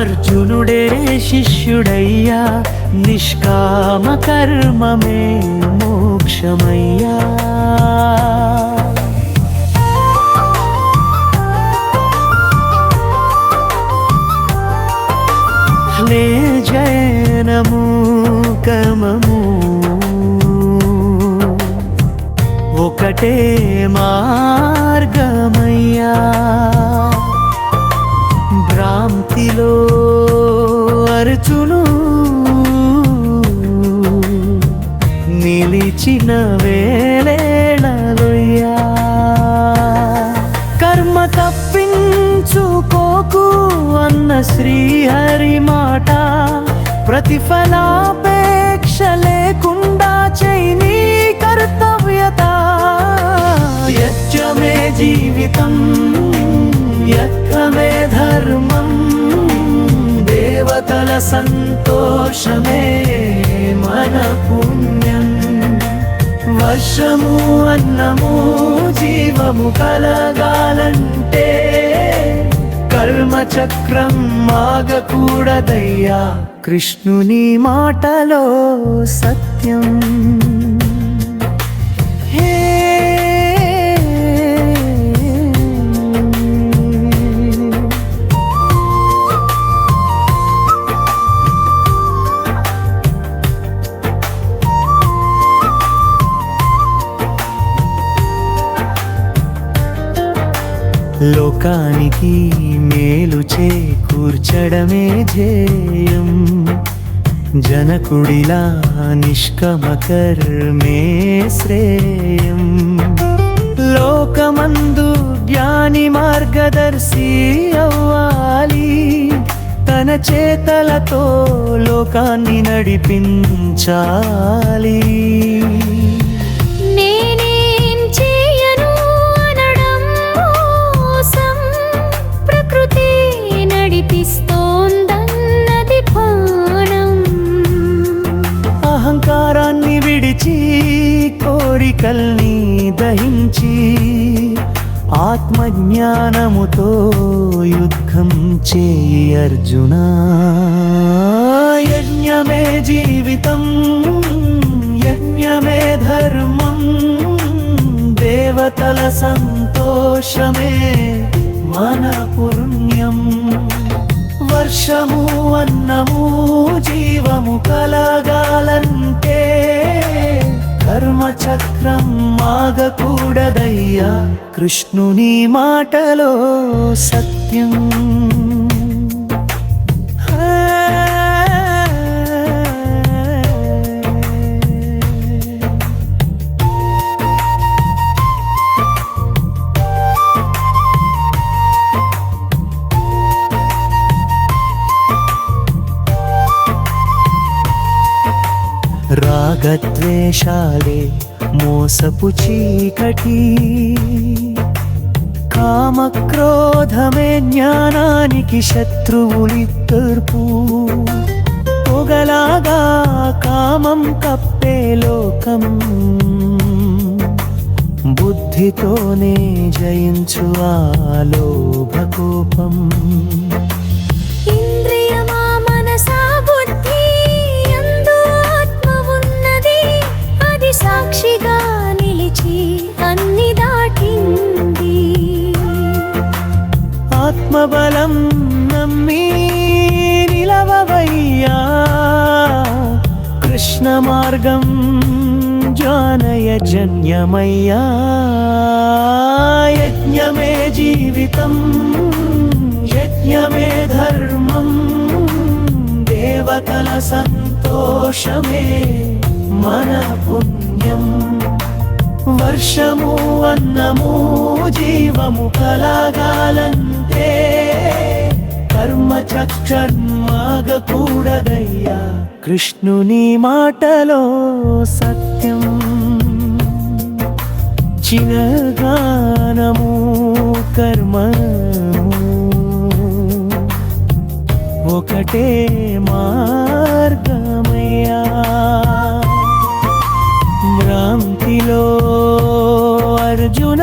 అర్జునుడే శిష్యుడయ్యా నిష్కామ కర్మమే మోక్షమయ్యా. లే జయనము ఒకటే మార్గమయ్యా. ప్రతిఫలాపేక్ష లేకుండా చైనీ కర్తవ్యత. యజ్ఞమే జీవితం యజ్ఞమే ధర్మం దేవతల సంతోషమే మన పుణ్యం. వర్షము అన్నము జీవము కలగాలంటే చక్రం మాగకూడదయ్యా కృష్ణుని మాటలో సత్యం. లోకానికి మేలు చేకూర్చడమే ధ్యేయం. జనకుడిలా నిష్కమకర్మే శ్రేయం. లోకమందు జ్ఞాని మార్గదర్శి అవ్వాలి. తన చేతలతో లోకాన్ని నడిపించాలి. అహంకారాన్ని కోరికల్ని దహించి ఆత్మజ్ఞానముతో యుద్ధం చేయి అర్జున. యజ్ఞమే జీవితం యజ్ఞమే ధర్మం దేవతల సంతోషమే మన పుణ్యం. వర్షము అన్నము జీవము కలగాలంటే కర్మ చక్రం మాగకూడదయ్యా కృష్ణుని మాటలో సత్యం రాగద్వేషాలే మోసపు చీకటి. కామక్రోధమే జ్ఞానానికి శత్రువులిద్దర్పు. పొగలాగా కామం కప్పే లోకం. బుద్ధితోనే జయించు ఆ లోభకోపం. ఆత్మబలం నమ్మి నిలవవయ్యా. కృష్ణ మార్గం జానయ జన్యమయ్యా. యజ్ఞమే జీవితం యజ్ఞమే ధర్మం దేవతల సంతోషమే మన పుణ్యం. వర్షము అన్నము జీవము కలగాలంటే కర్మ చక్షర్మాగకూడదయ్యా కృష్ణుని మాటలో సత్యం. చిరగానము కర్మ ఒకటే మార్గమయ్యా. భ్రాంతిలో అర్జున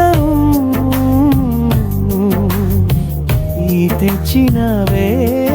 ఈ